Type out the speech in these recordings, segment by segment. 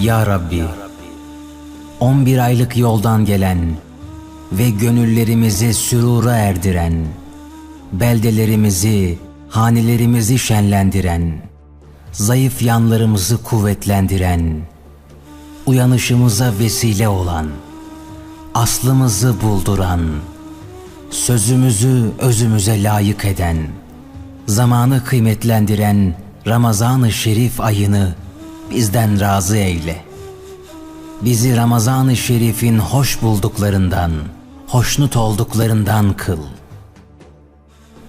Ya Rabbi, 11 aylık yoldan gelen ve gönüllerimizi sürura erdiren, beldelerimizi, hanelerimizi şenlendiren, zayıf yanlarımızı kuvvetlendiren, uyanışımıza vesile olan, aslımızı bulduran, sözümüzü özümüze layık eden, zamanı kıymetlendiren Ramazan-ı Şerif ayını bizden razı eyle. Bizi Ramazan-ı Şerif'in hoş bulduklarından, hoşnut olduklarından kıl.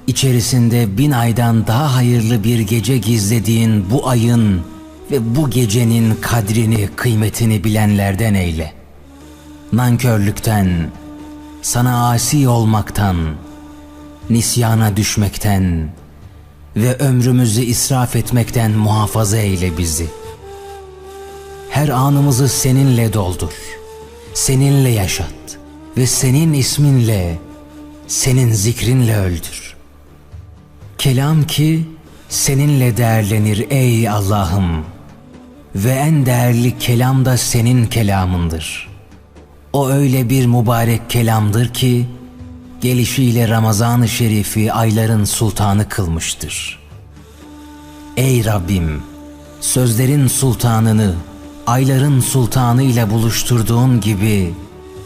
İçerisinde bin aydan daha hayırlı bir gece gizlediğin bu ayın ve bu gecenin kadrini, kıymetini bilenlerden eyle. Nankörlükten, sana asi olmaktan, nisyana düşmekten ve ömrümüzü israf etmekten muhafaza eyle bizi. Her anımızı seninle doldur, seninle yaşat ve senin isminle, senin zikrinle öldür. Kelam ki seninle değerlenir ey Allah'ım ve en değerli kelam da senin kelamındır. O öyle bir mübarek kelamdır ki gelişiyle Ramazan-ı Şerif'i ayların sultanı kılmıştır. Ey Rabbim, sözlerin sultanını ayların sultanı ile buluşturduğun gibi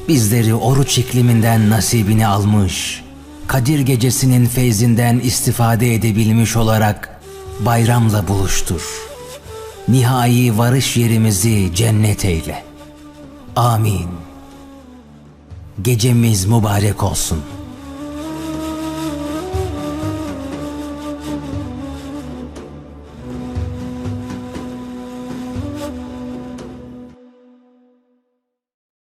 bizleri oruç ikliminden nasibini almış, Kadir gecesinin feyzinden istifade edebilmiş olarak bayramla buluştur. Nihai varış yerimizi cennet eyle. Amin. Gecemiz mübarek olsun.''